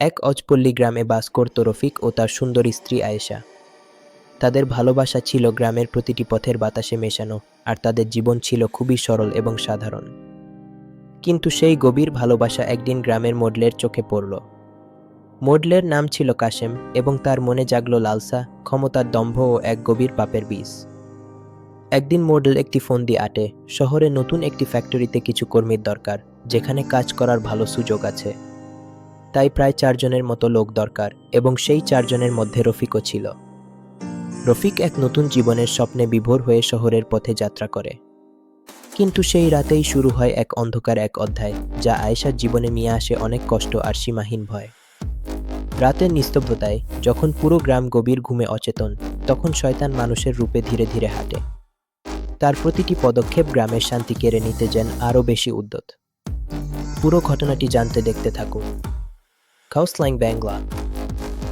এক অজপল্লী গ্রামে বাস করত রফিক ও তার সুন্দর স্ত্রী আয়েশা। তাদের ভালোবাসা ছিল গ্রামের প্রতিটি পথের বাতাসে মেশানো আর তাদের জীবন ছিল খুবই সরল এবং সাধারণ। কিন্তু সেই গভীর ভালোবাসা একদিন গ্রামের মোডলের চোখে পড়ল। মোডলের নাম ছিল কাশেম এবং তার মনে জাগল লালসা, ক্ষমতার দম্ভ ও এক গভীর পাপের বীজ। একদিন মডেল একটি ফোন দিয়ে আটে, শহরে নতুন একটি ফ্যাক্টরিতে কিছু কর্মীর দরকার, যেখানে কাজ করার ভালো সুযোগ আছে। তাই প্রায় চারজনের মতো লোক দরকার এবং সেই চারজনের মধ্যে রফিকও ছিল। রফিক এক নতুন জীবনের স্বপ্নে বিভোর হয়ে শহরের পথে যাত্রা করে। কিন্তু সেই রাতেই শুরু হয় এক অন্ধকার এক অধ্যায়, যা আয়েশার জীবনে নিয়ে আসে অনেক কষ্ট আর সীমাহীন ভয়। রাতের নিস্তব্ধতায়, যখন পুরো গ্রাম গভীর ঘুমে অচেতন, তখন শয়তান মানুষের রূপে ধীরে ধীরে হাঁটে। তার প্রতিটি পদক্ষেপ গ্রামের শান্তি কেড়ে নিতে যেন আরও বেশি উদ্যত। পুরো ঘটনাটি জানতে দেখতে থাকুন। coastline Bangla.